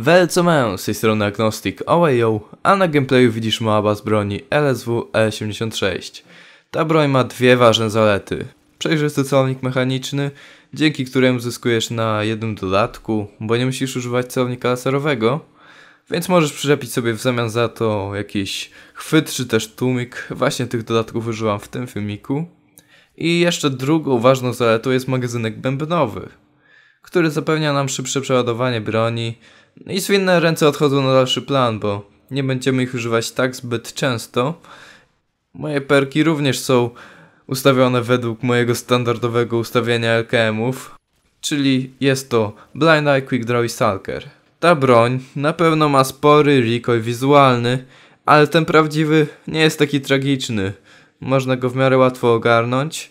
Welcome, z tej strony Agnostic Oweyo, a na gameplayu widzisz Moaba z broni LSW E76. Ta broń ma dwie ważne zalety. Przejrzysty celownik mechaniczny, dzięki któremu zyskujesz na jednym dodatku, bo nie musisz używać celownika laserowego, więc możesz przyczepić sobie w zamian za to jakiś chwyt czy też tłumik. Właśnie tych dodatków używam w tym filmiku. I jeszcze drugą ważną zaletą jest magazynek bębnowy, który zapewnia nam szybsze przeładowanie broni, i zwinne ręce odchodzą na dalszy plan, bo nie będziemy ich używać tak zbyt często. Moje perki również są ustawione według mojego standardowego ustawienia LKM-ów, czyli jest to Blind Eye, Quick Draw i Stalker. Ta broń na pewno ma spory recoil wizualny, ale ten prawdziwy nie jest taki tragiczny. Można go w miarę łatwo ogarnąć.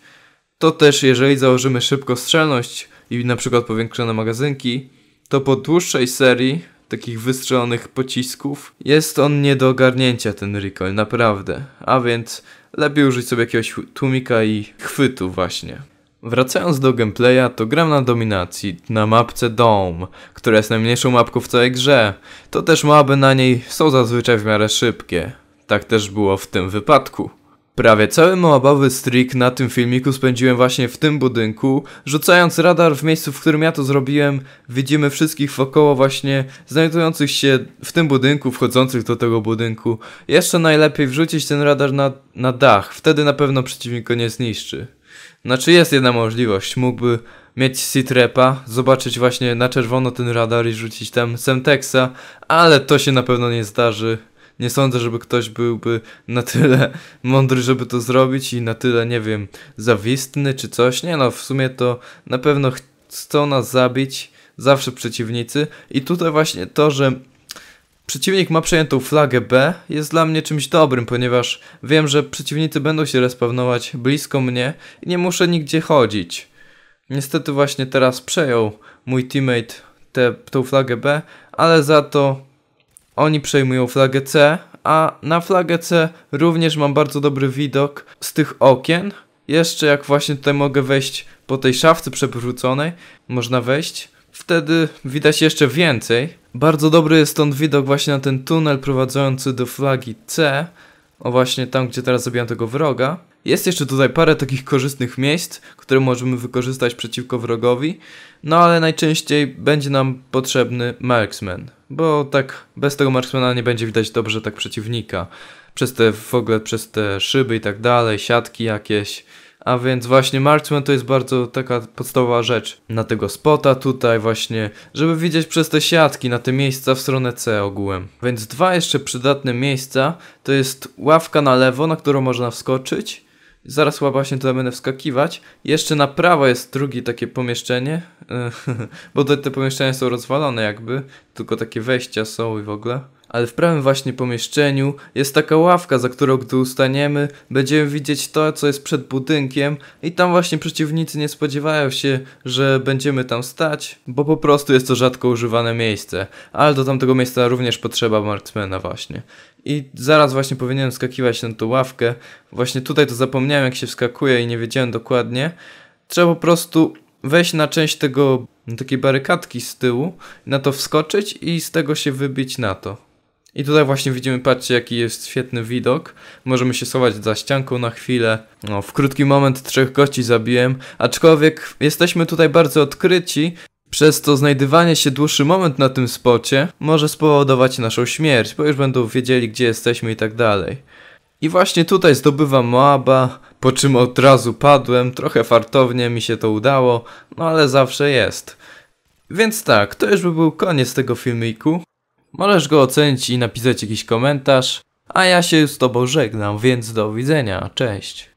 To też jeżeli założymy szybko strzelność i na przykład powiększone magazynki, to po dłuższej serii takich wystrzelonych pocisków jest on nie do ogarnięcia ten recoil, naprawdę. A więc lepiej użyć sobie jakiegoś tłumika i chwytu właśnie. Wracając do gameplaya, to gram na dominacji, na mapce Dome, która jest najmniejszą mapką w całej grze. To też mapy na niej są zazwyczaj w miarę szybkie. Tak też było w tym wypadku. Prawie cały moabowy streak na tym filmiku spędziłem właśnie w tym budynku. Rzucając radar w miejscu, w którym ja to zrobiłem, widzimy wszystkich wokoło właśnie znajdujących się w tym budynku, wchodzących do tego budynku. Jeszcze najlepiej wrzucić ten radar na, na dach, wtedy na pewno przeciwnik go nie zniszczy. Znaczy jest jedna możliwość, mógłby mieć Citrepa, zobaczyć właśnie na czerwono ten radar i rzucić tam Semtexa, ale to się na pewno nie zdarzy nie sądzę, żeby ktoś byłby na tyle mądry, żeby to zrobić i na tyle, nie wiem, zawistny czy coś. Nie no, w sumie to na pewno chcą nas zabić zawsze przeciwnicy i tutaj właśnie to, że przeciwnik ma przejętą flagę B jest dla mnie czymś dobrym, ponieważ wiem, że przeciwnicy będą się respawnować blisko mnie i nie muszę nigdzie chodzić. Niestety właśnie teraz przejął mój teammate tę flagę B, ale za to oni przejmują flagę C, a na flagę C również mam bardzo dobry widok z tych okien. Jeszcze jak właśnie tutaj mogę wejść po tej szafce przewróconej, można wejść. Wtedy widać jeszcze więcej. Bardzo dobry jest stąd widok właśnie na ten tunel prowadzący do flagi C. O właśnie tam, gdzie teraz zabijam tego wroga. Jest jeszcze tutaj parę takich korzystnych miejsc, które możemy wykorzystać przeciwko wrogowi, no ale najczęściej będzie nam potrzebny marksman, bo tak bez tego marksmana nie będzie widać dobrze tak przeciwnika. Przez te w ogóle przez te szyby i tak dalej, siatki jakieś. A więc właśnie marksman to jest bardzo taka podstawowa rzecz na tego spota tutaj właśnie, żeby widzieć przez te siatki na te miejsca w stronę C ogółem. Więc dwa jeszcze przydatne miejsca to jest ławka na lewo, na którą można wskoczyć Zaraz chyba właśnie tutaj będę wskakiwać. Jeszcze na prawo jest drugie takie pomieszczenie, bo te, te pomieszczenia są rozwalone jakby, tylko takie wejścia są i w ogóle ale w prawym właśnie pomieszczeniu jest taka ławka, za którą gdy ustaniemy, będziemy widzieć to, co jest przed budynkiem i tam właśnie przeciwnicy nie spodziewają się, że będziemy tam stać, bo po prostu jest to rzadko używane miejsce, ale do tamtego miejsca również potrzeba marksmana właśnie. I zaraz właśnie powinienem skakiwać na tą ławkę, właśnie tutaj to zapomniałem jak się wskakuje i nie wiedziałem dokładnie. Trzeba po prostu wejść na część tego, takiej barykadki z tyłu, na to wskoczyć i z tego się wybić na to. I tutaj właśnie widzimy, patrzcie jaki jest świetny widok. Możemy się schować za ścianką na chwilę. No, w krótki moment trzech gości zabiłem, aczkolwiek jesteśmy tutaj bardzo odkryci, przez to znajdywanie się dłuższy moment na tym spocie może spowodować naszą śmierć, bo już będą wiedzieli gdzie jesteśmy i tak dalej. I właśnie tutaj zdobywam Moaba, po czym od razu padłem, trochę fartownie mi się to udało, no ale zawsze jest. Więc tak, to już by był koniec tego filmiku. Możesz go ocenić i napisać jakiś komentarz. A ja się z Tobą żegnam, więc do widzenia. Cześć.